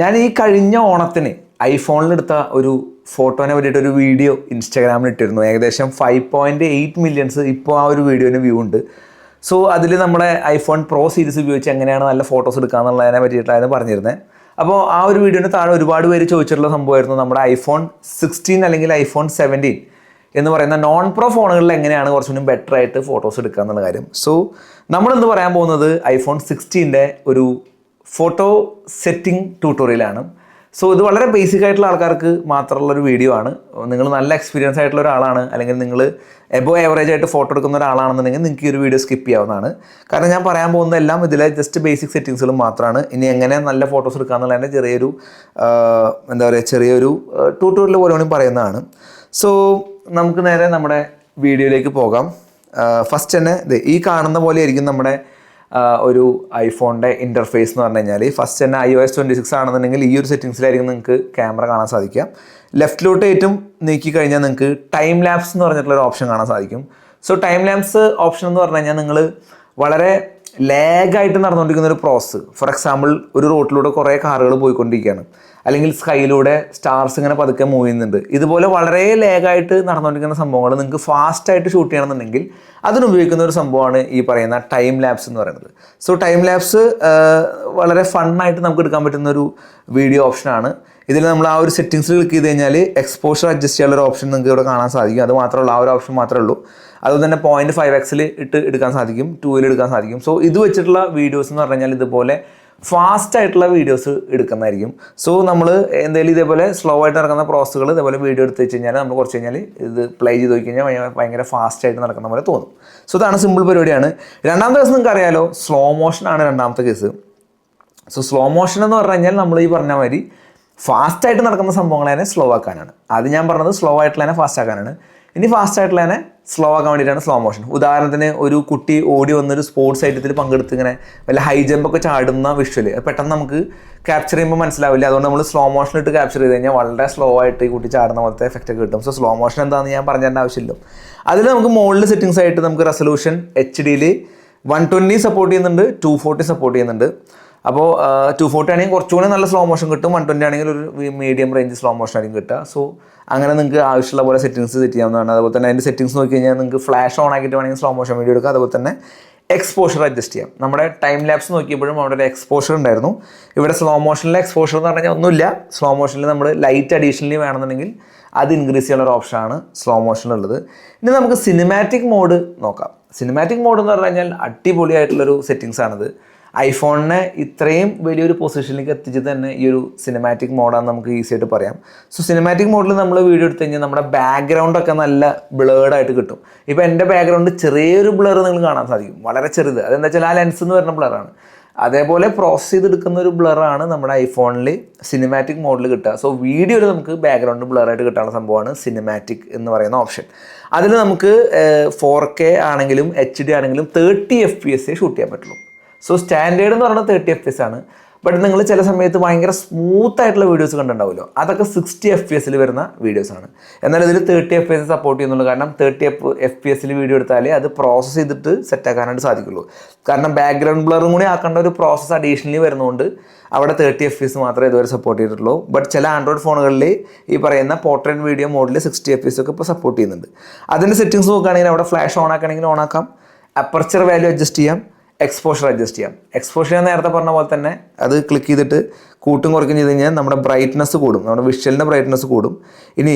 ഞാൻ ഈ കഴിഞ്ഞ ഓണത്തിന് ഐഫോണിലെടുത്ത ഒരു ഫോട്ടോനെ പറ്റിയിട്ട് ഒരു വീഡിയോ ഇൻസ്റ്റാഗ്രാമിൽ ഇട്ടിരുന്നു. ഏകദേശം ഫൈവ് പോയിന്റ് എയ്റ്റ് മില്യൺസ് ഇപ്പോൾ ആ ഒരു വീഡിയോന് വ്യൂ ഉണ്ട്. സോ അതിൽ നമ്മുടെ ഐഫോൺ പ്രോ സീരീസ് ഉപയോഗിച്ച് എങ്ങനെയാണ് നല്ല ഫോട്ടോസ് എടുക്കുക എന്നുള്ളതിനെ പറ്റിയിട്ടായിരുന്നു പറഞ്ഞിരുന്നത് അപ്പോൾ ആ ഒരു വീഡിയോന് താഴെ ഒരുപാട് പേര് ചോദിച്ചിട്ടുള്ള സംഭവമായിരുന്നു നമ്മുടെ ഐഫോൺ സിക്സ്റ്റീൻ അല്ലെങ്കിൽ ഐഫോൺ സെവന്റീൻ എന്ന് പറയുന്ന നോൺ പ്രോ ഫോണുകളിൽ എങ്ങനെയാണ് കുറച്ചുകൂടി ബെറ്റർ ആയിട്ട് ഫോട്ടോസ് എടുക്കുക എന്നുള്ള കാര്യം. സോ നമ്മളിന്ന് പറയാൻ പോകുന്നത്? ഐഫോൺ സിക്സ്റ്റീന്റെ ഒരു ഫോട്ടോ സെറ്റിംഗ് ട്യൂട്ടോറിയലാണ്. സോ ഇത് വളരെ ബേസിക് ആയിട്ടുള്ള ആൾക്കാർക്ക് മാത്രമുള്ള ഒരു വീഡിയോ ആണ്. നിങ്ങൾ നല്ല എക്സ്പീരിയൻസ് ആയിട്ടുള്ള ഒരാളാണ് അല്ലെങ്കിൽ നിങ്ങൾ എബോ ആവറേജ് ആയിട്ട് ഫോട്ടോ എടുക്കുന്ന ഒരാളാണെന്നുണ്ടെങ്കിൽ നിങ്ങൾക്ക് ഈ ഒരു വീഡിയോ സ്കിപ്പ് ചെയ്യാവുന്നതാണ്. കാരണം ഞാൻ പറയാൻ പോകുന്ന എല്ലാം ഇതിലെ ജസ്റ്റ് ബേസിക് സെറ്റിങ്സുകൾ മാത്രമാണ്. ഇനി എങ്ങനെ നല്ല ഫോട്ടോസ് എടുക്കുക എന്നുള്ളതിന്റെ ചെറിയൊരു എന്താ പറയുക ചെറിയൊരു ട്യൂട്ടോറിയൽ പോലെയാണ് പറയുന്നതാണ്. സോ നമുക്ക് നേരെ നമ്മുടെ വീഡിയോയിലേക്ക് പോകാം. ഫസ്റ്റ് തന്നെ ഈ കാണുന്ന പോലെ ആയിരിക്കും നമ്മുടെ ഒരു ഐഫോണിന്റെ ഇന്റർഫേസ് എന്ന് പറഞ്ഞു കഴിഞ്ഞാൽ ഫസ്റ്റ് തന്നെ I O S twenty six ആണെന്നുണ്ടെങ്കിൽ ഈ ഒരു സെറ്റിങ്സിലായിരിക്കും നിങ്ങൾക്ക് ക്യാമറ കാണാൻ സാധിക്കുക. ലെഫ്റ്റിലോട്ട് ഏറ്റവും നീക്കി കഴിഞ്ഞാൽ നിങ്ങൾക്ക് ടൈം ലാപ്സ് എന്ന് പറഞ്ഞിട്ടുള്ള ഒരു ഓപ്ഷൻ കാണാൻ സാധിക്കും. സോ ടൈം ലാപ്സ് ഓപ്ഷൻ എന്ന് പറഞ്ഞു കഴിഞ്ഞാൽ നിങ്ങൾ വളരെ ലാഗായിട്ട് നടന്നുകൊണ്ടിരിക്കുന്ന ഒരു പ്രോസസ്സ് ഫോർ എക്സാമ്പിൾ ഒരു റോട്ടിലൂടെ കുറേ കാറുകൾ പോയിക്കൊണ്ടിരിക്കുകയാണ്. അല്ലെങ്കിൽ സ്കൈയിലൂടെ സ്റ്റാർസ് ഇങ്ങനെ പതുക്കെ മൂവ് ചെയ്യുന്നുണ്ട്. ഇതുപോലെ വളരെ ലേഗായിട്ട് നടന്നുകൊണ്ടിരിക്കുന്ന സംഭവങ്ങൾ നിങ്ങൾക്ക് ഫാസ്റ്റായിട്ട് ഷൂട്ട് ചെയ്യണമെന്നുണ്ടെങ്കിൽ അതിനുപയോഗിക്കുന്ന ഒരു സംഭവമാണ് ഈ പറയുന്ന ടൈം ലാപ്സ് എന്ന് പറയുന്നത്. സോ ടൈം ലാപ്സ് വളരെ ഫണ്ണായിട്ട് നമുക്ക് എടുക്കാൻ പറ്റുന്ന ഒരു വീഡിയോ ഓപ്ഷനാണ് ഇതിൽ നമ്മൾ ആ ഒരു സെറ്റിങ്സിൽ ക്ലിക്ക് ചെയ്ത് കഴിഞ്ഞാൽ എക്സ്പോഷർ അഡ്ജസ്റ്റ് ചെയ്യാനുള്ള ഒരു ഓപ്ഷൻ നിങ്ങൾക്ക് ഇവിടെ കാണാൻ സാധിക്കും. അത് മാത്രമല്ല ആ ഒരു ഓപ്ഷൻ മാത്രമേ ഉള്ളൂ. അതുപോലെ തന്നെ പോയിന്റ് ഫൈവ് എക്സിൽ ഇട്ട് എടുക്കാൻ സാധിക്കും ടൂവിൽ എടുക്കാൻ സാധിക്കും. സോ ഇത് വെച്ചിട്ടുള്ള വീഡിയോസ് എന്ന് പറഞ്ഞു കഴിഞ്ഞാൽ ഇതുപോലെ ഫാസ്റ്റ് ആയിട്ടുള്ള വീഡിയോസ് എടുക്കുന്നതായിരിക്കും. സോ നമ്മൾ എന്തായാലും ഇതേപോലെ സ്ലോ ആയിട്ട് നടക്കുന്ന പ്രോസസ്സുകൾ ഇതേപോലെ വീഡിയോ എടുത്ത് വെച്ച് കഴിഞ്ഞാൽ നമ്മൾ കുറച്ച് കഴിഞ്ഞാൽ ഇത് പ്ലേ ചെയ്ത് നോക്കി കഴിഞ്ഞാൽ ഭയങ്കര- ഫാസ്റ്റ് ആയിട്ട് നടക്കുന്ന പോലെ തോന്നും. സോ ഇതാണ് സിമ്പിൾ പരിപാടിയാണ്. രണ്ടാമത്തെ കേസ് നിങ്ങൾക്ക് അറിയാലോ സ്ലോ മോഷൻ ആണ് രണ്ടാമത്തെ കേസ് സോ സ്ലോ മോഷൻ എന്ന് പറഞ്ഞു കഴിഞ്ഞാൽ നമ്മൾ ഈ പറഞ്ഞ മാതിരി ഫാസ്റ്റായിട്ട് നടക്കുന്ന സംഭവങ്ങളെ സ്ലോ ആക്കാനാണ്. അത് ഞാൻ പറഞ്ഞത് സ്ലോ ആയിട്ടുള്ള ഫാസ്റ്റ് ആക്കാനാണ്. ഇനി ഫാസ്റ്റ് ആയിട്ടുള്ള തന്നെ സ്ലോ ആക്കാൻ വേണ്ടിയിട്ടാണ് സ്ലോ മോഷൻ ഉദാഹരണത്തിന് ഒരു കുട്ടി ഓടി വന്നൊരു സ്പോർട്സ് ഐറ്റത്തിൽ പങ്കെടുത്ത് ഇങ്ങനെ വല്ല ഹൈ ജമ്പ് ഒക്കെ ചാടുന്ന വിഷ്വൽ പെട്ടെന്ന് നമുക്ക് ക്യാപ്ചർ ചെയ്യുമ്പോൾ മനസ്സിലാവില്ല. അതുകൊണ്ട് നമ്മൾ സ്ലോ മോഷൻ ഇട്ട് ക്യാപ്ചർ ചെയ്ത് കഴിഞ്ഞാൽ വളരെ സ്ലോ ആയിട്ട് ഈ കുട്ടി ചാടുന്ന പോലത്തെ എഫക്റ്റ് ഒക്കെ കിട്ടും. സോ സ്ലോ മോഷൻ എന്താണെന്ന് ഞാൻ പറഞ്ഞു തരേണ്ട ആവശ്യമില്ല. അതിൽ നമുക്ക് മുകളിൽ സെറ്റിങ്സ് ആയിട്ട് നമുക്ക് റെസൊല്യൂഷൻ എച്ച് ഡിയിൽ വൺ ട്വന്റി സപ്പോർട്ട് ചെയ്യുന്നുണ്ട് ടു ഫോർട്ടി സപ്പോർട്ട് ചെയ്യുന്നുണ്ട്. അപ്പോൾ ടു ഫോർട്ടി ആണെങ്കിൽ കുറച്ചുകൂടി നല്ല സ്ലോ മോഷൻ കിട്ടും. വൺ ട്വന്റി ആണെങ്കിൽ ഒരു മീഡിയം റേഞ്ച് സ്ലോ മോഷൻ ആയിരിക്കും കിട്ടുക. സോ അങ്ങനെ നിങ്ങൾക്ക് ആവശ്യമുള്ള പോലെ സെറ്റിങ്സ് സെറ്റ് ചെയ്യാവുന്നതാണ്. അതുപോലെ തന്നെ അതിന്റെ സെറ്റിങ്സ് നോക്കി കഴിഞ്ഞാൽ നിങ്ങൾക്ക് ഫ്ലാഷ് ഓൺ ആക്കിയിട്ട് വേണമെങ്കിൽ സ്ലോ മോഷൻ വീഡിയോ എടുക്കുക അതുപോലെ തന്നെ എക്സ്പോഷർ അഡ്ജസ്റ്റ് ചെയ്യാം. നമ്മുടെ ടൈം ലാപ്സ് നോക്കിയപ്പോഴും അവിടെ ഒരു എക്സ്പോഷർ ഉണ്ടായിരുന്നു. ഇവിടെ സ്ലോ മോഷനിലെ എക്സ്പോഷർ എന്ന് പറഞ്ഞാൽ ഒന്നുമില്ല. സ്ലോ മോഷനിൽ നമ്മൾ ലൈറ്റ് അഡീഷണലി വേണമെന്നുണ്ടെങ്കിൽ അത് ഇൻക്രീസ് ചെയ്യാനുള്ള ഒരു ഓപ്ഷനാണ് സ്ലോ മോഷനിലുള്ളത് ഇനി നമുക്ക് സിനിമാറ്റിക് മോഡ് നോക്കാം. സിനിമാറ്റിക് മോഡ് എന്ന് പറഞ്ഞു കഴിഞ്ഞാൽ അടിപൊളിയായിട്ടുള്ളൊരു സെറ്റിങ്സ് ആണിത്. ഐഫോണിനെ ഇത്രയും വലിയൊരു പൊസിഷനിലേക്ക് എത്തിച്ചത് തന്നെ ഈ ഒരു സിനിമാറ്റിക് മോഡാണ് നമുക്ക് ഈസി ആയിട്ട് പറയാം. സോ സിനിമാറ്റിക് മോഡിൽ നമ്മൾ വീഡിയോ എടുത്തു കഴിഞ്ഞാൽ നമ്മുടെ ബാക്ക്ഗ്രൗണ്ട് ഒക്കെ നല്ല ബ്ലേഡായിട്ട് കിട്ടും. ഇപ്പോൾ എന്റെ ബാക്ക്ഗ്രൗണ്ട് ചെറിയൊരു ബ്ലർ നിങ്ങൾ കാണാൻ സാധിക്കും. വളരെ ചെറുത്. അതെന്താ വെച്ചാൽ ആ ലെൻസ് എന്ന് വരുന്ന ബ്ലറാണ് അതേപോലെ പ്രോസസ് ചെയ്തെടുക്കുന്ന ഒരു ബ്ലറാണ് നമ്മുടെ ഐഫോണിൽ സിനിമാറ്റിക് മോഡിൽ കിട്ടുക. സോ വീഡിയോയിൽ നമുക്ക് ബാക്ക്ഗ്രൗണ്ട് ബ്ലറായിട്ട് കിട്ടാനുള്ള സംഭവമാണ് സിനിമാറ്റിക് എന്ന് പറയുന്ന ഓപ്ഷൻ അതിൽ നമുക്ക് ഫോർ കെ ആണെങ്കിലും എച്ച് ഡി ആണെങ്കിലും thirty F P S shoot ചെയ്യാൻ പറ്റുള്ളൂ. സോ സ്റ്റാൻഡേർഡ് എന്ന് പറയുന്നത് തേർട്ടി എഫ് എസ് ആണ്. ബട്ട് നിങ്ങൾ ചില സമയത്ത് ഭയങ്കര സ്മൂത്ത് ആയിട്ടുള്ള വീഡിയോസ് കണ്ടിട്ടുണ്ടാവുമല്ലോ. അതൊക്കെ സിക്സ്റ്റി എഫ് പി എസിൽ വരുന്ന വീഡിയോസ് ആണ്. എന്നാൽ ഇതിൽ തേർട്ടി എഫ് എസ് സപ്പോർട്ട് ചെയ്യുന്നുള്ളൂ. കാരണം തേർട്ടി എഫ് എഫ് പി എസിൽ വീഡിയോ എടുത്താലേ അത് പ്രോസസ്സ് ചെയ്തിട്ട് സെറ്റ് ആക്കാനായിട്ട് സാധിക്കുള്ളൂ. കാരണം ബാക്ക്ഗ്രൗണ്ട് ബ്ലറും കൂടി ആക്കേണ്ട ഒരു പ്രോസസ്സ് അഡീഷണലി വരുന്നതുകൊണ്ട് അവിടെ തേർട്ടി എഫ് എസ് മാത്രമേ ഇതുവരെ സപ്പോർട്ട് ചെയ്തിട്ടുള്ളൂ. ബട്ട് ചില ആൻഡ്രോയിഡ് ഫോണുകളിൽ ഈ പറയുന്ന പോർട്രേറ്റ് വീഡിയോ മോഡിൽ സിക്സ്റ്റി എഫ് എസ് ഒക്കെ ഇപ്പോൾ സപ്പോർട്ട് ചെയ്യുന്നുണ്ട്. അതിന്റെ സെറ്റിങ്സ് നോക്കുകയാണെങ്കിൽ അവിടെ ഫ്ലാഷ് ഓൺ ആക്കണമെങ്കിൽ ഓൺ ആക്കാം. അപ്പർച്ചർ വാല്യൂ അഡ്ജസ്റ്റ് ചെയ്യാം. എക്സ്പോഷർ അഡ്ജസ്റ്റ് ചെയ്യാം. എക്സ്പോഷർ ഞാൻ നേരത്തെ പറഞ്ഞ പോലെ തന്നെ അത് ക്ലിക്ക് ചെയ്തിട്ട് കൂട്ടും കുറയ്ക്കും ചെയ്ത് കഴിഞ്ഞാൽ നമ്മുടെ ബ്രൈറ്റ്നസ് കൂടും. നമ്മുടെ വിഷ്വലിന്റെ ബ്രൈറ്റ്നസ് കൂടും. ഇനി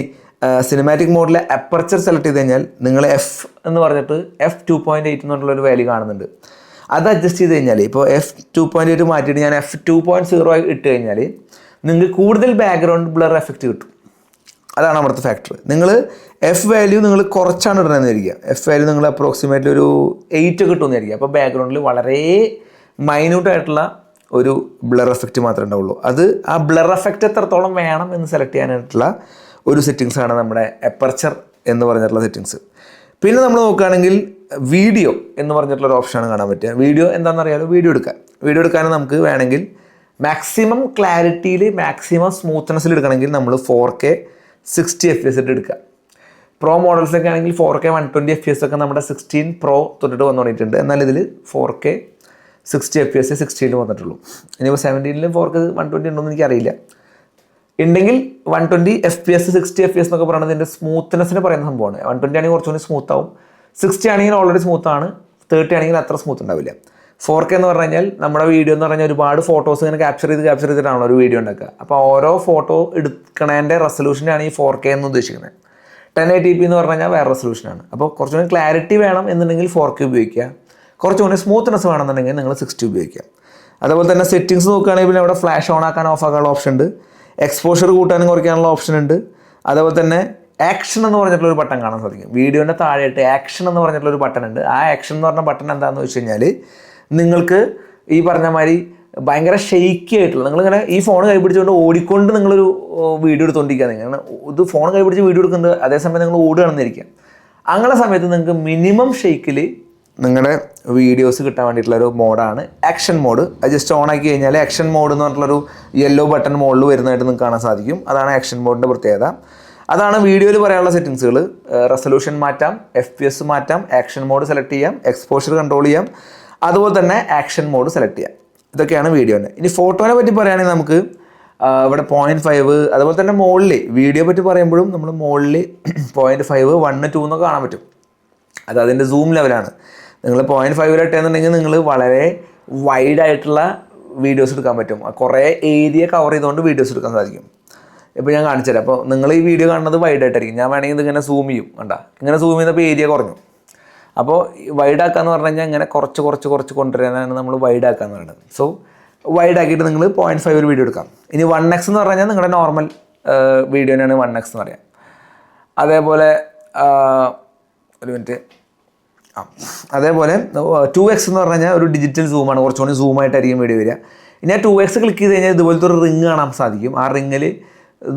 സിനിമാറ്റിക് മോഡിലെ അപ്പർച്ചർ സെലക്ട് ചെയ്ത് കഴിഞ്ഞാൽ നിങ്ങൾ എഫ് എന്ന് പറഞ്ഞിട്ട് എഫ് ടു പോയിന്റ് എയ്റ്റ് എന്നുള്ളൊരു വാല്യൂ കാണുന്നുണ്ട്. അത് അഡ്ജസ്റ്റ് ചെയ്ത് കഴിഞ്ഞാൽ ഇപ്പോൾ എഫ് ടു പോയിന്റ് എയ്റ്റ് മാറ്റിയിട്ട് ഞാൻ എഫ് ടു പോയിന്റ് സീറോ ഇട്ട് കഴിഞ്ഞാൽ നിങ്ങൾക്ക് കൂടുതൽ ബാക്ക്ഗ്രൗണ്ട് ബ്ലർ എഫക്റ്റ് കിട്ടും. അതാണ് അവിടുത്തെ ഫാക്ടർ നിങ്ങൾ എഫ് വാല്യൂ നിങ്ങൾ കുറച്ചാണ് ഇടണമെന്ന് വിചാരിക്കുക എഫ് വാല്യൂ നിങ്ങൾ അപ്രോക്സിമേറ്റ്ലി ഒരു എയ്റ്റ് കിട്ടുമെന്ന് വിചാരിക്കുക അപ്പോൾ ബാക്ക്ഗ്രൗണ്ടിൽ വളരെ മൈന്യൂട്ടായിട്ടുള്ള ഒരു ബ്ലർ എഫക്റ്റ് മാത്രമേ ഉണ്ടാവുള്ളൂ. അത് ആ ബ്ലർ എഫക്റ്റ് എത്രത്തോളം വേണം എന്ന് സെലക്ട് ചെയ്യാനായിട്ടുള്ള ഒരു സെറ്റിങ്സാണ് നമ്മുടെ എപ്പർച്ചർ എന്ന് പറഞ്ഞിട്ടുള്ള സെറ്റിങ്സ് പിന്നെ നമ്മൾ നോക്കുകയാണെങ്കിൽ വീഡിയോ എന്ന് പറഞ്ഞിട്ടുള്ള ഒരു ഓപ്ഷനാണ് കാണാൻ പറ്റുക. വീഡിയോ എന്താണെന്ന് അറിയാമല്ലോ വീഡിയോ എടുക്കാൻ വീഡിയോ എടുക്കാൻ നമുക്ക് വേണമെങ്കിൽ മാക്സിമം ക്ലാരിറ്റിയിൽ മാക്സിമം സ്മൂത്ത്നെസ്സിൽ എടുക്കണമെങ്കിൽ നമ്മൾ four K sixty F S ഇട്ട് എടുക്കുക. പ്രോ മോഡൽസൊക്കെ ആണെങ്കിൽ four K one twenty F S ഒക്കെ നമ്മുടെ സിക്സ്റ്റീൻ പ്രോ തൊട്ടിട്ട് വന്നു തുടങ്ങിയിട്ടുണ്ട്. എന്നാൽ ഇതിൽ four K sixty F P S സിക്സ്റ്റീനിൽ വന്നിട്ടുള്ളൂ. ഇനിയിപ്പോൾ ഫോർ കെ വൺ ട്വന്റി ഉണ്ടോ എന്ന് എനിക്കറിയില്ല. ഉണ്ടെങ്കിൽ one twenty F P S sixty F P S എന്നൊക്കെ പറയുന്നത് ഇതിന്റെ സ്മൂത്ത്നെസ്സിന് പറയുന്ന സംഭവമാണ്. വൺ ട്വന്റി ആണെങ്കിൽ കുറച്ചുകൂടി സ്മൂത്ത് ആവും. സിക്സ്റ്റി ആണെങ്കിൽ ഓൾറെഡി സ്മൂത്താണ് തേർട്ടി ആണെങ്കിൽ അത്ര സ്മൂത്ത് ഉണ്ടാവില്ല. ഫോർ കെ എന്ന് പറഞ്ഞു കഴിഞ്ഞാൽ നമ്മുടെ വീഡിയോ എന്ന് പറഞ്ഞാൽ ഒരുപാട് ഫോട്ടോസ് ഇങ്ങനെ ക്യാപ്ചർ ചെയ്ത് ക്യാപ്ചർ ചെയ്തിട്ടാണല്ലോ ഒരു വീഡിയോ ഉണ്ടാക്കുക. അപ്പോൾ ഓരോ ഫോട്ടോ എടുക്കണതിന്റെ റെസൊല്യൂഷനാണ് ഈ ഫോർ കെ എന്ന് ഉദ്ദേശിക്കുന്നത്. ടെൻ എ ടി പി എന്ന് പറഞ്ഞു കഴിഞ്ഞാൽ വേറെ റെസൊല്യൂഷനാണ് അപ്പോൾ കുറച്ചുകൂടി ക്ലാരിറ്റി വേണം എന്നുണ്ടെങ്കിൽ ഫോർ കെ ഉപയോഗിക്കുക. കുറച്ചുകൂടി സ്മൂത്ത്നെസ് വേണമെന്നുണ്ടെങ്കിൽ നിങ്ങൾ സിക്സ്റ്റി ഉപയോഗിക്കുക. അതുപോലെ തന്നെ സെറ്റിങ്സ് നോക്കുകയാണെങ്കിൽ പിന്നെ അവിടെ ഫ്ലാഷ് ഓൺ ആക്കാൻ ഓഫ് ആക്കാനുള്ള ഓപ്ഷൻ ഉണ്ട്. എക്സ്പോഷർ കൂട്ടാനും കുറയ്ക്കാനുള്ള ഓപ്ഷൻ ഉണ്ട്. അതുപോലെ തന്നെ ആക്ഷൻ എന്ന് പറഞ്ഞിട്ടുള്ള ഒരു ബട്ടൺ കാണാൻ സാധിക്കും. വീഡിയോന്റെ താഴെയായിട്ട് ആക്ഷൻ എന്ന് പറഞ്ഞിട്ടുള്ള ഒരു ബട്ടൺ ഉണ്ട്. ആ ആക്ഷൻ എന്ന് പറഞ്ഞ ബട്ടൺ എന്താണെന്ന് വെച്ച് കഴിഞ്ഞാൽ നിങ്ങൾക്ക് ഈ പറഞ്ഞ മാതിരി ഭയങ്കര ഷെയ്ക്കി ആയിട്ടുള്ള നിങ്ങളിങ്ങനെ ഈ ഫോൺ കൈപിടിച്ചുകൊണ്ട് ഓടിക്കൊണ്ട് നിങ്ങളൊരു വീഡിയോ എടുത്തുകൊണ്ടിരിക്കുക നിങ്ങൾ ഇത് ഫോൺ കൈപിടിച്ച് വീഡിയോ എടുക്കുന്നുണ്ട് അതേസമയം നിങ്ങൾ ഓടുകയാണെന്നിരിക്കുക അങ്ങനെ സമയത്ത് നിങ്ങൾക്ക് മിനിമം ഷെയ്ക്കിൽ നിങ്ങളുടെ വീഡിയോസ് കിട്ടാൻ വേണ്ടിയിട്ടുള്ള ഒരു മോഡാണ് ആക്ഷൻ മോഡ് അത് ജസ്റ്റ് ഓൺ ആക്കി കഴിഞ്ഞാൽ ആക്ഷൻ മോഡ് എന്ന് പറഞ്ഞിട്ടുള്ളൊരു യെല്ലോ ബട്ടൺ മോളിൽ വരുന്നതായിട്ട് നിങ്ങൾക്ക് കാണാൻ സാധിക്കും. അതാണ് ആക്ഷൻ മോഡിന്റെ പ്രത്യേകത. അതാണ് വീഡിയോയിൽ പറയാനുള്ള സെറ്റിങ്സുകൾ റെസൊല്യൂഷൻ മാറ്റാം എഫ് പി എസ് മാറ്റാം ആക്ഷൻ മോഡ് സെലക്ട് ചെയ്യാം എക്സ്പോഷർ കൺട്രോൾ ചെയ്യാം. അതുപോലെ തന്നെ ആക്ഷൻ മോഡ് സെലക്ട് ചെയ്യാം. ഇതൊക്കെയാണ് വീഡിയോന്റെ ഇനി ഫോട്ടോനെ പറ്റി പറയുകയാണെങ്കിൽ നമുക്ക് ഇവിടെ പോയിന്റ് ഫൈവ് അതുപോലെ തന്നെ മുകളിൽ വീഡിയോ പറ്റി പറയുമ്പോഴും നമ്മൾ മുകളിൽ പോയിന്റ് ഫൈവ് വണ്ണ് ടു എന്നൊക്കെ കാണാൻ പറ്റും. അത് അതിന്റെ സൂം ലെവലാണ് നിങ്ങൾ പോയിന്റ് ഫൈവിലിട്ടെന്നുണ്ടെങ്കിൽ നിങ്ങൾ വളരെ വൈഡ് ആയിട്ടുള്ള വീഡിയോസ് എടുക്കാൻ പറ്റും. കുറേ ഏരിയ കവർ ചെയ്തുകൊണ്ട് വീഡിയോസ് എടുക്കാൻ സാധിക്കും. ഇപ്പോൾ ഞാൻ കാണിച്ചു തരാം അപ്പോൾ നിങ്ങൾ ഈ വീഡിയോ കാണുന്നത് വൈഡ് ആയിട്ടായിരിക്കും. ഞാൻ വേണമെങ്കിൽ ഇതിങ്ങനെ സൂം ചെയ്യും. കണ്ട? ഇങ്ങനെ സൂം ചെയ്തപ്പോൾ ഏരിയ കുറഞ്ഞു. അപ്പോൾ വൈഡ് എന്ന് പറഞ്ഞു കഴിഞ്ഞാൽ ഇങ്ങനെ കുറച്ച് കുറച്ച് കുറച്ച് കൊണ്ടുവരാനാണ് നമ്മൾ വൈഡ് എന്ന് പറയുന്നത്. സോ വൈഡ് ആക്കിയിട്ട് നിങ്ങൾ പോയിന്റ് ഫൈവ് ഒരു വീഡിയോ എടുക്കാം. ഇനി വൺ എക്സ് എന്ന് പറഞ്ഞു കഴിഞ്ഞാൽ നിങ്ങളുടെ നോർമൽ വീഡിയോനാണ് വൺ എക്സ് എന്ന് പറയാം. അതേപോലെ ഒരു മിനിറ്റ് ആ അതേപോലെ ടു എക്സ് എന്ന് പറഞ്ഞു കഴിഞ്ഞാൽ ഒരു ഡിജിറ്റൽ സൂമാണ് കുറച്ചുകൂടി സൂമായിട്ടായിരിക്കും വീഡിയോ വരിക. ഇനി ആ ടു എക്സ് ക്ലിക്ക് ചെയ്ത് കഴിഞ്ഞാൽ ഇതുപോലത്തെ ഒരു റിങ് കാണാൻ സാധിക്കും. ആ റിങ്ങിൽ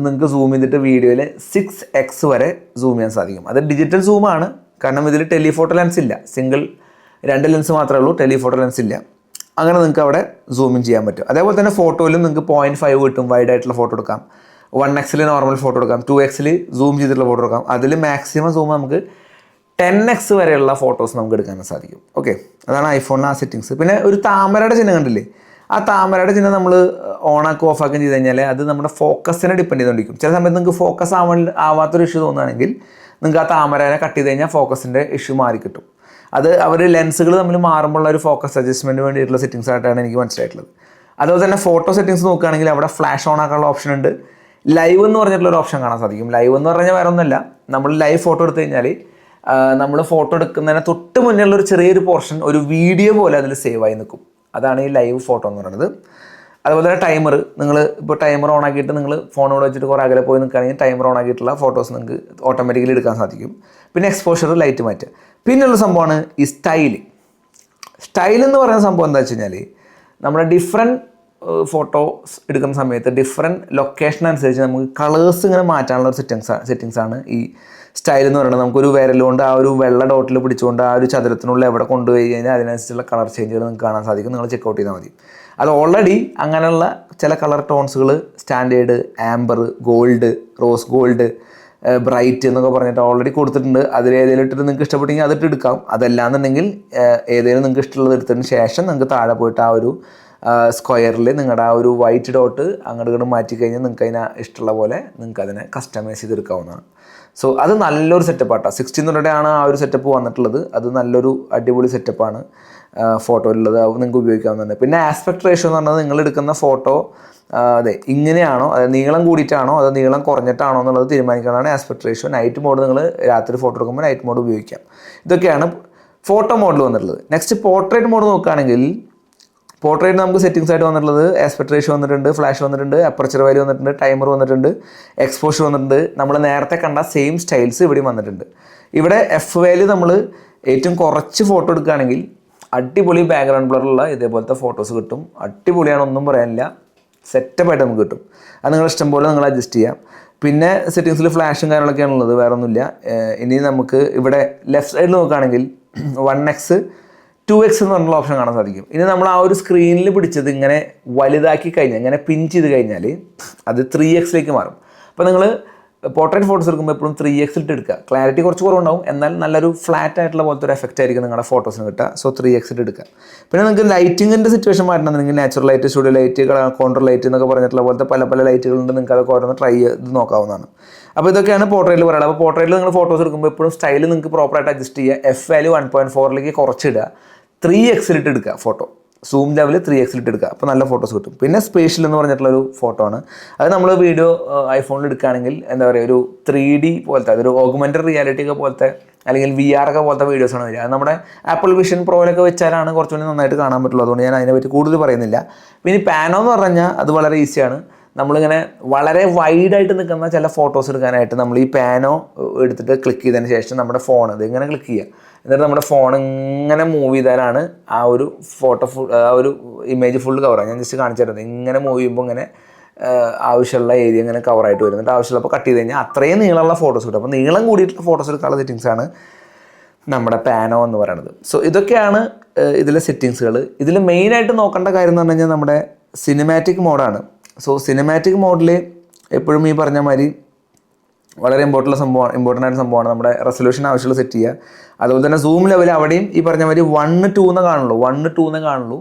നിങ്ങൾക്ക് സൂം ചെയ്തിട്ട് വീഡിയോയിൽ സിക്സ് എക്സ് വരെ സൂം ചെയ്യാൻ സാധിക്കും. അത് ഡിജിറ്റൽ സൂമാണ് കാരണം ഇതിൽ ടെലിഫോട്ടോ ലെൻസ് ഇല്ല. സിംഗിൾ രണ്ട് ലെൻസ് മാത്രമേ ഉള്ളൂ ടെലിഫോട്ടോ ലെൻസ് ഇല്ല. അങ്ങനെ നിങ്ങൾക്ക് അവിടെ സൂം ഇൻ ചെയ്യാൻ പറ്റും. അതേപോലെ തന്നെ ഫോട്ടോയിലും നിങ്ങൾക്ക് പോയിന്റ് ഫൈവ് കിട്ടും വൈഡ് ആയിട്ടുള്ള ഫോട്ടോ എടുക്കാം. വൺ എക്സിൽ നോർമൽ ഫോട്ടോ എടുക്കാം ടു എക്സിൽ സൂം ചെയ്തിട്ടുള്ള ഫോട്ടോ എടുക്കാം. അതിൽ മാക്സിമം സൂം നമുക്ക് ടെൻ എക്സ് വരെയുള്ള ഫോട്ടോസ് നമുക്ക് എടുക്കാൻ സാധിക്കും. ഓക്കെ അതാണ് ഐഫോണിന് ആ സെറ്റിങ്സ് പിന്നെ ഒരു താമരയുടെ ചിഹ്നം കണ്ടില്ലേ? ആ താമരയുടെ ചിഹ്നം നമ്മൾ ഓണാക്കി ഓഫാക്കുകയും ചെയ്ത് കഴിഞ്ഞാൽ അത് നമ്മുടെ ഫോക്കസിനെ ഡിപ്പെൻഡ് ചെയ്തുകൊണ്ടിരിക്കും ചില സമയത്ത് നിങ്ങൾക്ക് ഫോക്കസ് ആവാൻ ആവാത്തൊരു ഇഷ്യൂ തോന്നുകയാണെങ്കിൽ നിങ്ങൾക്ക് ആ താമരനെ കട്ട് ചെയ്ത് കഴിഞ്ഞാൽ ഫോക്കസിന്റെ ഇഷ്യൂ മാറി കിട്ടും. അത് അവർ ലെൻസുകൾ തമ്മിൽ മാറുമ്പോഴുള്ള ഒരു ഫോക്കസ് അഡ്ജസ്റ്റ്മെന്റ് വേണ്ടിയിട്ടുള്ള സെറ്റിങ്സ് ആയിട്ടാണ് എനിക്ക് മനസ്സിലായിട്ടുള്ളത്. അതുപോലെ തന്നെ ഫോട്ടോ സെറ്റിങ്സ് നോക്കുകയാണെങ്കിൽ അവിടെ ഫ്ലാഷ് ഓൺ ആക്കാനുള്ള ഓപ്ഷൻ ഉണ്ട്. ലൈവ് എന്ന് പറഞ്ഞിട്ടുള്ള ഒരു ഓപ്ഷൻ കാണാൻ സാധിക്കും. ലൈവ് എന്ന് പറഞ്ഞാൽ വേറെ ഒന്നുമല്ല. നമ്മൾ ലൈവ് ഫോട്ടോ എടുത്തു കഴിഞ്ഞാൽ നമ്മൾ ഫോട്ടോ എടുക്കുന്നതിന് തൊട്ട് മുന്നിലുള്ള ഒരു ചെറിയൊരു പോർഷൻ ഒരു വീഡിയോ പോലെ അതിൽ സേവ് ആയി നിൽക്കും. അതാണ് ഈ ലൈവ് ഫോട്ടോ എന്ന് പറയുന്നത്. അതുപോലെ തന്നെ ടൈമർ നിങ്ങൾ ഇപ്പോൾ ടൈമർ ഓൺ ആക്കിയിട്ട് നിങ്ങൾ ഫോണോട് വെച്ചിട്ട് കുറേ അകലെ പോയി നിൽക്കുകയാണെങ്കിൽ ടൈമർ ഓൺ ആക്കിയിട്ടുള്ള ഫോട്ടോസ് നിങ്ങൾക്ക് ഓട്ടോമാറ്റിക്കലി എടുക്കാൻ സാധിക്കും. പിന്നെ എക്സ്പോഷർ ലൈറ്റ് മാറ്റുക. പിന്നെയുള്ള സംഭവമാണ് ഈ സ്റ്റൈൽ സ്റ്റൈൽ എന്ന് പറയുന്ന സംഭവം എന്താ വെച്ച് കഴിഞ്ഞാൽ നമ്മുടെ ഡിഫറെന്റ് ഫോട്ടോസ് എടുക്കുന്ന സമയത്ത് ഡിഫറെന്റ് ലൊക്കേഷൻ അനുസരിച്ച് നമുക്ക് കളേഴ്സ് ഇങ്ങനെ മാറ്റാനുള്ള ഒരു സെറ്റിങ്സ് സെറ്റിങ്സ് ആണ് ഈ സ്റ്റൈൽ എന്ന് പറയുന്നത്. നമുക്കൊരു വിരലുകൊണ്ട് ആ ഒരു വെള്ള ഡോട്ടിൽ പിടിച്ചുകൊണ്ട് ആ ഒരു ചതുരത്തിനുള്ളിൽ എവിടെ കൊണ്ടുപോയി കഴിഞ്ഞാൽ അതിനനുസരിച്ചുള്ള കളർ ചേഞ്ചുകൾ നിങ്ങൾക്ക് കാണാൻ സാധിക്കും. നിങ്ങൾ ചെക്കൗട്ട് ചെയ്താൽ മതി. അത് ഓൾറെഡി അങ്ങനെയുള്ള ചില colour ടോൺസുകൾ standard amber gold rose gold bright എന്നൊക്കെ പറഞ്ഞിട്ട് ഓൾറെഡി കൊടുത്തിട്ടുണ്ട്. അതിൽ ഏതെങ്കിലും ഇട്ടിട്ട് നിങ്ങൾക്ക് ഇഷ്ടപ്പെട്ടെങ്കിൽ അതിട്ട് എടുക്കാം. അതല്ലാന്നുണ്ടെങ്കിൽ ഏതെങ്കിലും നിങ്ങൾക്ക് ഇഷ്ടമുള്ളത് എടുത്തതിന് ശേഷം നിങ്ങൾക്ക് താഴെ പോയിട്ട് ആ ഒരു സ്ക്വയറിൽ നിങ്ങളുടെ ആ ഒരു വൈറ്റ് ഡോട്ട് അങ്ങോട്ട് ഇങ്ങോട്ട് മാറ്റി കഴിഞ്ഞാൽ നിങ്ങൾക്ക് അതിനെ ഇഷ്ടമുള്ള പോലെ നിങ്ങൾക്ക് അതിനെ കസ്റ്റമൈസ് ചെയ്തെടുക്കാവുന്നതാണ്. സോ അത് നല്ലൊരു സെറ്റപ്പാട്ടോ സിക്സ്റ്റീൻ ആണ് ആ ഒരു സെറ്റപ്പ് വന്നിട്ടുള്ളത്. അത് നല്ലൊരു അടിപൊളി സെറ്റപ്പാണ് ഫോട്ടോയിലുള്ളത് നിങ്ങൾക്ക് ഉപയോഗിക്കാവുന്നതാണ്. പിന്നെ ആസ്പെക്ട് റേഷ്യോ എന്ന് പറഞ്ഞാൽ നിങ്ങൾ എടുക്കുന്ന ഫോട്ടോ അതെ ഇങ്ങനെയാണോ? അതായത് നീളം കൂടിയിട്ടാണോ? അതോ നീളം കുറഞ്ഞിട്ടാണോ എന്നുള്ളത് തീരുമാനിക്കാനാണ് ആസ്പെക്ട് റേഷ്യോ നൈറ്റ് മോഡ് നിങ്ങൾ രാത്രി ഫോട്ടോ എടുക്കുമ്പോൾ നൈറ്റ് മോഡ് ഉപയോഗിക്കാം. ഇതൊക്കെയാണ് ഫോട്ടോ മോഡിൽ വന്നിട്ടുള്ളത്. നെക്സ്റ്റ് പോർട്രേറ്റ് മോഡ് നോക്കുകയാണെങ്കിൽ പോർട്രേറ്റ് നമുക്ക് സെറ്റിംഗ്സ് ആയിട്ട് വന്നിട്ടുള്ളത് ആസ്പെക്ട് റേഷ്യോ വന്നിട്ടുണ്ട് ഫ്ലാഷ് വന്നിട്ടുണ്ട് അപ്പർച്ചർ വാല്യൂ വന്നിട്ടുണ്ട് ടൈമർ വന്നിട്ടുണ്ട് എക്സ്പോഷർ വന്നിട്ടുണ്ട്. നമ്മൾ നേരത്തെ കണ്ട സെയിം സ്റ്റൈൽസ് ഇവിടെയും വന്നിട്ടുണ്ട്. ഇവിടെ എഫ് വാല്യൂ നമ്മൾ ഏറ്റവും കുറച്ച് ഫോട്ടോ എടുക്കുകയാണെങ്കിൽ അടിപൊളി ബാക്ക്ഗ്രൗണ്ട് ബ്ലറുള്ള ഇതേപോലത്തെ ഫോട്ടോസ് കിട്ടും. അടിപൊളിയാണ് ഒന്നും പറയാനില്ല. സെറ്റപ്പായിട്ട് നമുക്ക് കിട്ടും. അത് നിങ്ങൾ ഇഷ്ടം പോലെ നിങ്ങൾ അഡ്ജസ്റ്റ് ചെയ്യാം. പിന്നെ സെറ്റിങ്സിൽ ഫ്ലാഷും കാര്യങ്ങളൊക്കെയാണ് ഉള്ളത് വേറെ ഒന്നുമില്ല ഇനി നമുക്ക് ഇവിടെ ലെഫ്റ്റ് സൈഡിൽ നോക്കുകയാണെങ്കിൽ വൺ എക്സ് ടു എക്സ് എന്ന് പറഞ്ഞുള്ള ഓപ്ഷൻ കാണാൻ സാധിക്കും. ഇനി നമ്മൾ ആ ഒരു സ്ക്രീനിൽ പിടിച്ചത് ഇങ്ങനെ വലുതാക്കി കഴിഞ്ഞാൽ ഇങ്ങനെ പിൻ ചെയ്ത് കഴിഞ്ഞാൽ അത് ത്രീ എക്സിലേക്ക് മാറും. അപ്പോൾ നിങ്ങൾ പോർട്രേറ്റ് ഫോട്ടോസ് എടുക്കുമ്പോൾ എപ്പോഴും ത്രീ എക്സ് ഇട്ട് എടുക്കുക. ക്ലാരിറ്റി കുറച്ച് കുറവുണ്ടാവും. എന്നാൽ നല്ലൊരു ഫ്ലാറ്റ് ആയിട്ടുള്ള പോലത്തെ ഒരു എഫക്റ്റ് ആയിരിക്കും നിങ്ങളുടെ ഫോട്ടോസിന് കിട്ടുക. സോ ത്രീ എക്സ് ഇട്ട് എടുക്കുക. പിന്നെ നിങ്ങൾക്ക് ലൈറ്റിങ്ങിന്റെ situation മാറ്റണമെന്നുണ്ടെങ്കിൽ natural light studio light contour light എന്നൊക്കെ പറഞ്ഞിട്ടുള്ള പോലത്തെ പല പല ലൈറ്റുകളുണ്ട് നിങ്ങൾക്ക് അതൊക്കെ ഓരോന്ന് ട്രൈ ചെയ്ത് നോക്കാവുന്നതാണ്. അപ്പോൾ ഇതൊക്കെയാണ് പോർട്രേറ്റിൽ പറയുന്നത് അപ്പോൾ പോർട്രേറ്റിൽ നിങ്ങൾ ഫോട്ടോസ് എടുക്കുമ്പോൾ എപ്പോഴും സ്റ്റൈൽ നിങ്ങൾക്ക് പ്രോപ്പറായിട്ട് അഡ്ജസ്റ്റ് ചെയ്യുക. എഫ് വാല്യൂ വൺ പോയിന്റ് ഫോറിലേക്ക് കുറച്ചിടുക. ത്രീ എക്സിലിട്ട് എടുക്കുക ഫോട്ടോ സൂം ലെവൽ ത്രീ എക്സിലിട്ട് എടുക്കുക അപ്പോൾ നല്ല ഫോട്ടോസ് കിട്ടും. പിന്നെ സ്പേഷ്യൽ എന്ന് പറഞ്ഞിട്ടുള്ള ഒരു ഫോട്ടോ ആണ്. അത് നമ്മൾ വീഡിയോ ഐഫോണിൽ എടുക്കുകയാണെങ്കിൽ എന്താ പറയുക ഒരു ത്രീ ഡി പോലത്തെ അതൊരു ഓഗ്മെന്റഡ് റിയാലിറ്റി ഒക്കെ പോലത്തെ അല്ലെങ്കിൽ വി ആർ ഒക്കെ പോലത്തെ വീഡിയോസാണ് വരിക. അത് നമ്മുടെ ആപ്പിൾ വിഷൻ പ്രോയിലൊക്കെ വെച്ചാലാണ് കുറച്ചുകൂടി നന്നായിട്ട് കാണാൻ പറ്റുള്ളൂ. അതുകൊണ്ട് ഞാൻ അതിനെപ്പറ്റി കൂടുതൽ പറയുന്നില്ല. പിന്നെ പാനോ എന്ന് പറഞ്ഞാൽ അത് വളരെ ഈസിയാണ് നമ്മളിങ്ങനെ വളരെ വൈഡായിട്ട് നിൽക്കുന്ന ചില ഫോട്ടോസ് എടുക്കാനായിട്ട് നമ്മൾ ഈ പാനോ എടുത്തിട്ട് ക്ലിക്ക് ചെയ്തതിന് ശേഷം നമ്മുടെ ഫോൺ അത് ഇങ്ങനെ ക്ലിക്ക് ചെയ്യുക. എന്നിട്ട് നമ്മുടെ ഫോൺ ഇങ്ങനെ മൂവ് ചെയ്താലാണ് ആ ഒരു ഫോട്ടോ ഫുൾ ആ ഒരു ഇമേജ് ഫുൾ കവർ ഞാൻ ജസ്റ്റ് കാണിച്ചു തരുന്നത് ഇങ്ങനെ മൂവ് ചെയ്യുമ്പോൾ ഇങ്ങനെ ആവശ്യമുള്ള ഏരിയ ഇങ്ങനെ കവറായിട്ട് വരും. എന്നിട്ട് ആവശ്യമുള്ളപ്പോൾ കട്ട് ചെയ്ത് കഴിഞ്ഞാൽ അത്രയും നീളമുള്ള ഫോട്ടോസ് കിട്ടും. അപ്പോൾ നീളം കൂടിയിട്ടുള്ള ഫോട്ടോസ് എടുക്കാനുള്ള സെറ്റിങ്സാണ് നമ്മുടെ പാനോ എന്ന് പറയുന്നത്. സോ ഇതൊക്കെയാണ് ഇതിലെ സെറ്റിങ്സുകൾ ഇതിൽ മെയിനായിട്ട് നോക്കേണ്ട കാര്യം എന്ന് പറഞ്ഞു കഴിഞ്ഞാൽ നമ്മുടെ സിനിമാറ്റിക് മോഡാണ് സോ സിനിമാറ്റിക് മോഡിൽ എപ്പോഴും ഈ പറഞ്ഞ മാതിരി വളരെ ഇമ്പോർട്ടന്റ് സംഭവമാണ് ഇമ്പോർട്ടന്റ് ആയിട്ട് സംഭവമാണ് നമ്മുടെ റെസൊല്യൂഷൻ ആവശ്യമുള്ള സെറ്റ് ചെയ്യുക. അതുപോലെ തന്നെ സൂം ലെവൽ അവിടെയും ഈ പറഞ്ഞ മാതിരി വണ്ണ് എന്ന് കാണുള്ളൂ. വണ്ണ് എന്ന് കാണുള്ളൂ.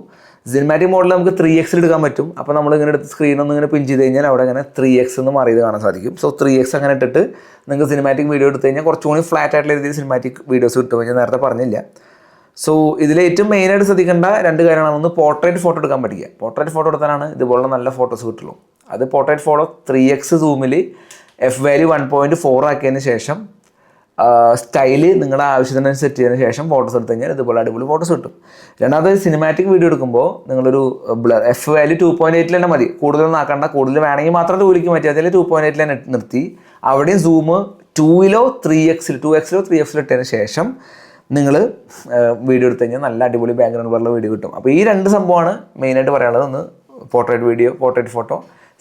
സിനിമാറ്റിക് മോഡിൽ നമുക്ക് ത്രീ എക്സിൽ എടുക്കാൻ പറ്റും. അപ്പോൾ നമ്മൾ ഇങ്ങനെ എടുത്ത് സ്ക്രീൻ ഒന്ന് ഇങ്ങനെ പിഞ്ച് ചെയ്ത് കഴിഞ്ഞാൽ അവിടെ ഇങ്ങനെ ത്രീ എക്സ് എന്ന് മാറിയത് കാണാൻ സാധിക്കും. സോ ത്രീ എക്സ് അങ്ങനെ ഇട്ടിട്ട് നിങ്ങൾക്ക് സിനിമാറ്റിക് വീഡിയോ എടുത്തു കഴിഞ്ഞാൽ കുറച്ചുകൂടി ഫ്ലാറ്റ് ആയിട്ടുള്ള രീതിയിൽ സിനിമാറ്റിക് വീഡിയോസ് കിട്ടും. ഞാൻ നേരത്തെ പറഞ്ഞില്ല. സോ ഇതിൽ ഏറ്റവും മെയിനായിട്ട് ശ്രദ്ധിക്കേണ്ട രണ്ട് കാര്യമാണ് ഒന്ന് പോർട്രേറ്റ് ഫോട്ടോ എടുക്കാൻ പഠിക്കുക. പോർട്രേറ്റ് ഫോട്ടോ എടുത്താലാണ് ഇതുപോലുള്ള നല്ല ഫോട്ടോസ് കിട്ടുള്ളൂ. അത് portrait photo three X സൂമിൽ F value one point four ആക്കിയതിന് ശേഷം സ്റ്റൈൽ നിങ്ങളുടെ ആവശ്യത്തിന് സെറ്റ് ചെയ്തതിന് ശേഷം ഫോട്ടോസ് എടുത്തു കഴിഞ്ഞാൽ ഇതുപോലെ അടിപൊളി ഫോട്ടോസ് കിട്ടും. രണ്ടാമത് സിനിമാറ്റിക് വീഡിയോ എടുക്കുമ്പോൾ നിങ്ങളൊരു blur F value two point എയ്റ്റിൽ തന്നെ മതി. കൂടുതലൊന്നും ആക്കണ്ട. കൂടുതൽ വേണമെങ്കിൽ മാത്രം ജോലിക്ക് പറ്റി അതിൽ ടു പോയിന്റ് എയ്റ്റിൽ തന്നെ നിർത്തി. അവിടെയും സൂം ടൂയിലോ ത്രീ എക്സിൽ ടു എക്സിലോ ത്രീ എക്സിലോ ഇട്ടതിന് ശേഷം നിങ്ങൾ വീഡിയോ എടുത്തു കഴിഞ്ഞാൽ നല്ല അടിപൊളി ബാക്ക്ഗ്രൗണ്ട് പോലുള്ള വീഡിയോ കിട്ടും. അപ്പോൾ ഈ രണ്ട് സംഭവമാണ് മെയിനായിട്ട് പറയാനുള്ളത്. ഒന്ന് portrait video portrait photo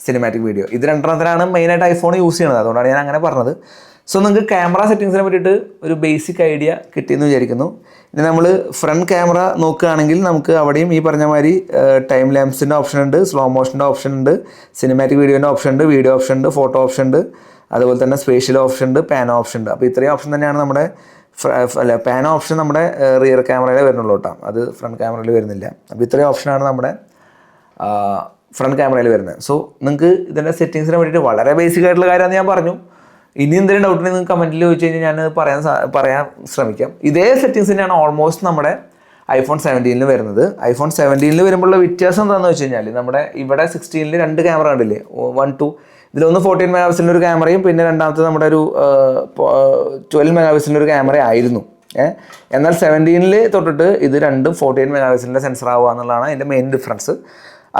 cinematic video ഇത് രണ്ടെണ്ണത്തിനാണ് മെയിനായിട്ട് ഐഫോൺ യൂസ് ചെയ്യുന്നത് അതുകൊണ്ടാണ് ഞാൻ അങ്ങനെ പറഞ്ഞത്. സോ നിങ്ങൾക്ക് ക്യാമറ സെറ്റിങ്സിനെ പറ്റിയിട്ട് ഒരു ബേസിക് ഐഡിയ കിട്ടിയെന്ന് വിചാരിക്കുന്നു. ഇനി നമ്മൾ ഫ്രണ്ട് ക്യാമറ നോക്കുകയാണെങ്കിൽ നമുക്ക് അവിടെയും ഈ പറഞ്ഞ മാതിരി ടൈം ലാംസിന്റെ ഓപ്ഷൻ ഉണ്ട് സ്ലോ മോഷന്റെ ഓപ്ഷൻ ഉണ്ട് സിനിമാറ്റിക് വീഡിയോന്റെ ഓപ്ഷൻ ഉണ്ട് വീഡിയോ ഓപ്ഷൻ ഉണ്ട് ഫോട്ടോ ഓപ്ഷൻ ഉണ്ട് അതുപോലെ തന്നെ സ്പേഷ്യൽ ഓപ്ഷൻ ഉണ്ട് പാനോ ഓപ്ഷൻ ഉണ്ട്. അപ്പോൾ ഇത്രയും ഓപ്ഷൻ തന്നെയാണ് നമ്മുടെ അല്ല പാൻ ഓപ്ഷൻ നമ്മുടെ റിയർ ക്യാമറയിലേ വരുന്നുള്ളൂ കേട്ടോ. അത് ഫ്രണ്ട് ക്യാമറയിൽ വരുന്നില്ല. അപ്പോൾ ഇത്രയും ഓപ്ഷനാണ് നമ്മുടെ ഫ്രണ്ട് ക്യാമറയിൽ വരുന്നത്. സോ നിങ്ങൾക്ക് ഇതിന്റെ സെറ്റിങ്സിനെ വേണ്ടിയിട്ട് വളരെ ബേസിക് ആയിട്ടുള്ള കാര്യമാണ് ഞാൻ പറഞ്ഞു. ഇനി എന്തെങ്കിലും ഡൗട്ട് ഉണ്ടെങ്കിൽ നിങ്ങൾക്ക് കമന്റിൽ ചോദിച്ചു കഴിഞ്ഞാൽ ഞാൻ പറയാൻ പറയാൻ ശ്രമിക്കാം. ഇതേ സെറ്റിങ്സ് തന്നെയാണ് ഓൾമോസ്റ്റ് നമ്മുടെ ഐഫോൺ സെവന്റീനിൽ വരുന്നത്. ഐഫോൺ സെവന്റീനിൽ വരുമ്പോഴുള്ള വ്യത്യാസം എന്താണെന്ന് വെച്ച് കഴിഞ്ഞാൽ നമ്മുടെ ഇവിടെ സിക്സ്റ്റീനിൽ രണ്ട് ക്യാമറ ഉണ്ടല്ലേ വൺ ടു ഇതിലൊന്ന് ഫോർട്ടീൻ മെഗാ പിക്സലിന്റെ ഒരു ക്യാമറയും പിന്നെ രണ്ടാമത്തെ നമ്മുടെ ഒരു ട്വൽവ് മെഗാ പിക്സലിന്റെ ഒരു ക്യാമറ ആയിരുന്നു. എന്നാൽ സെവന്റീനിൽ തൊട്ടിട്ട് ഇത് രണ്ടും ഫോർട്ടീൻ മെഗാ പിക്സലിന്റെ സെൻസർ ആവുക എന്നുള്ളതാണ് അതിന്റെ മെയിൻ ഡിഫറൻസ്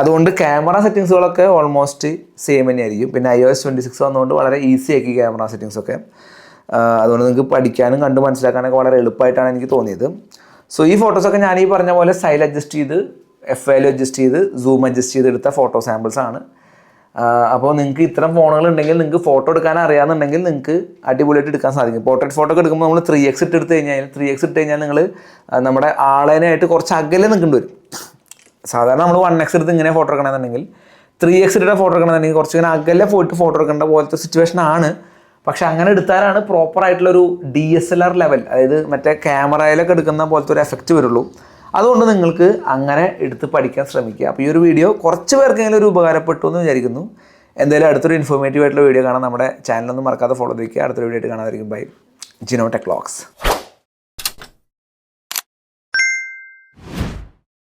അതുകൊണ്ട് ക്യാമറ സെറ്റിങ്സുകളൊക്കെ ഓൾമോസ്റ്റ് സെയിം തന്നെയായിരിക്കും. പിന്നെ I O S twenty six വന്നുകൊണ്ട് വളരെ ഈസി ആക്കി ക്യാമറ സെറ്റിങ്സൊക്കെ അതുകൊണ്ട് നിങ്ങൾക്ക് പഠിക്കാനും കണ്ട് മനസ്സിലാക്കാനൊക്കെ വളരെ എളുപ്പമായിട്ടാണ് എനിക്ക് തോന്നിയത്. സോ ഈ ഫോട്ടോസൊക്കെ ഞാൻ ഈ പറഞ്ഞ പോലെ സ്റ്റൈൽ അഡ്ജസ്റ്റ് ചെയ്ത് എഫ് എൽ അഡ്ജസ്റ്റ് ചെയ്ത് സൂം അഡ്ജസ്റ്റ് ചെയ്ത് എടുത്ത ഫോട്ടോ സാമ്പിൾസ് ആണ്. അപ്പോൾ നിങ്ങൾക്ക് ഇത്തരം ഫോണുകൾ ഉണ്ടെങ്കിൽ നിങ്ങൾക്ക് ഫോട്ടോ എടുക്കാൻ അറിയാമെന്നുണ്ടെങ്കിൽ നിങ്ങൾക്ക് അടിപൊളിയായിട്ട് എടുക്കാൻ സാധിക്കും. പോർട്രേറ്റ് ഫോട്ടോ ഒക്കെ എടുക്കുമ്പോൾ നമ്മൾ ത്രീ എക്സ് ഇട്ട് എടുത്ത് കഴിഞ്ഞാൽ ത്രീ എക്സ് ഇട്ട് കഴിഞ്ഞാൽ നിങ്ങൾ നമ്മുടെ ആളേനായിട്ട് കുറച്ച് അകലെ നിൽക്കേണ്ടി വരും. സാധാരണ നമ്മൾ വൺ എക്സ് എടുത്ത് ഇങ്ങനെ ഫോട്ടോ എടുക്കണമെന്നുണ്ടെങ്കിൽ ത്രീ എക്സ് ഇട്ട ഫോട്ടോ എടുക്കണമെന്നുണ്ടെങ്കിൽ കുറച്ച് ഇങ്ങനെ അകലെ പോയിട്ട് ഫോട്ടോ എടുക്കേണ്ട പോലത്തെ സിറ്റുവേഷൻ ആണ്. പക്ഷെ അങ്ങനെ എടുത്താലാണ് പ്രോപ്പർ ആയിട്ടുള്ളൊരു D S L R level അതായത് മറ്റേ ക്യാമറയിലൊക്കെ എടുക്കുന്ന പോലത്തെ ഒരു എഫക്റ്റ് വരുള്ളൂ. അതുകൊണ്ട് നിങ്ങൾക്ക് അങ്ങനെ എടുത്ത് പഠിക്കാൻ ശ്രമിക്കുക. അപ്പോൾ ഈ ഒരു വീഡിയോ കുറച്ച് പേർക്കെങ്കിലും ഒരു ഉപകാരപ്പെട്ടു എന്ന് വിചാരിക്കുന്നു. എന്തായാലും അടുത്തൊരു ഇൻഫോർമേറ്റീവ് ആയിട്ടുള്ള വീഡിയോ കാണാൻ നമ്മുടെ ചാനലൊന്നും മറക്കാതെ ഫോളോ ചെയ്യുക അടുത്തൊരു വീഡിയോ ആയിട്ട് കാണാതായിരിക്കും. ബൈ ജിനോ ടെക്ലോക്സ്